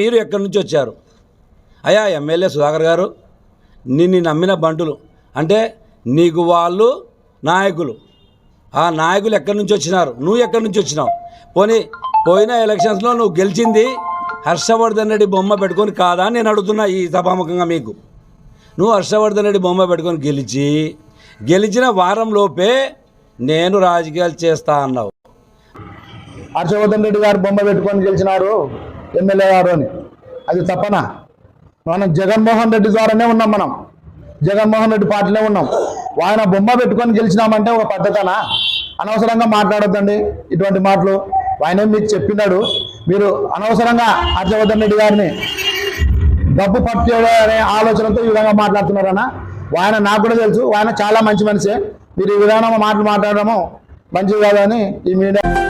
మీరు ఎక్కడి నుంచి వచ్చారు? అయ్యా ఎమ్మెల్యే సుధాకర్ గారు నిన్ను నమ్మిన బంటులు. అంటే నీకు వాళ్ళు నాయకులు. ఆ నాయకులు ఎక్కడి నుంచి వచ్చినారు? నువ్వు ఎక్కడి నుంచి వచ్చినావు? పోనీ పోయిన ఎలక్షన్స్లో నువ్వు గెలిచింది హర్షవర్ధన్ రెడ్డి బొమ్మ పెట్టుకొని కాదా అని నేను అడుగుతున్నా ఈ సభాముఖంగా మీకు. నువ్వు హర్షవర్ధన్ రెడ్డి బొమ్మ పెట్టుకొని గెలిచి గెలిచిన వారం లోపే నేను రాజకీయాలు చేస్తా అన్నావు. హర్షవర్ధన్ రెడ్డి గారు బొమ్మ పెట్టుకొని గెలిచినారు. ఎమ్మెల్యే గారు అని. అది తప్పనా? మనం జగన్మోహన్ రెడ్డి ద్వారానే ఉన్నాం మనం. జగన్మోహన్ రెడ్డి పార్టీలో ఉన్నాం. ఆయన బొమ్మ పెట్టుకొని గెలిచినామంటే ఒక పద్ధతనా? అనవసరంగా మాట్లాడొద్దండి ఇటువంటి మాటలు. ఆయన మీకు చెప్పినాడు. మీరు అనవసరంగా హర్షవర్ధన్ రెడ్డి గారిని డబ్బు పట్టుకోవాలనే ఆలోచనతో ఈ విధంగా మాట్లాడుతున్నారన్న ఆయన నాకు కూడా తెలుసు. ఆయన చాలా మంచి మనిషే. మీరు ఈ విధానం మాటలు మాట్లాడడము మంచిది కాదని ఈ మీడియా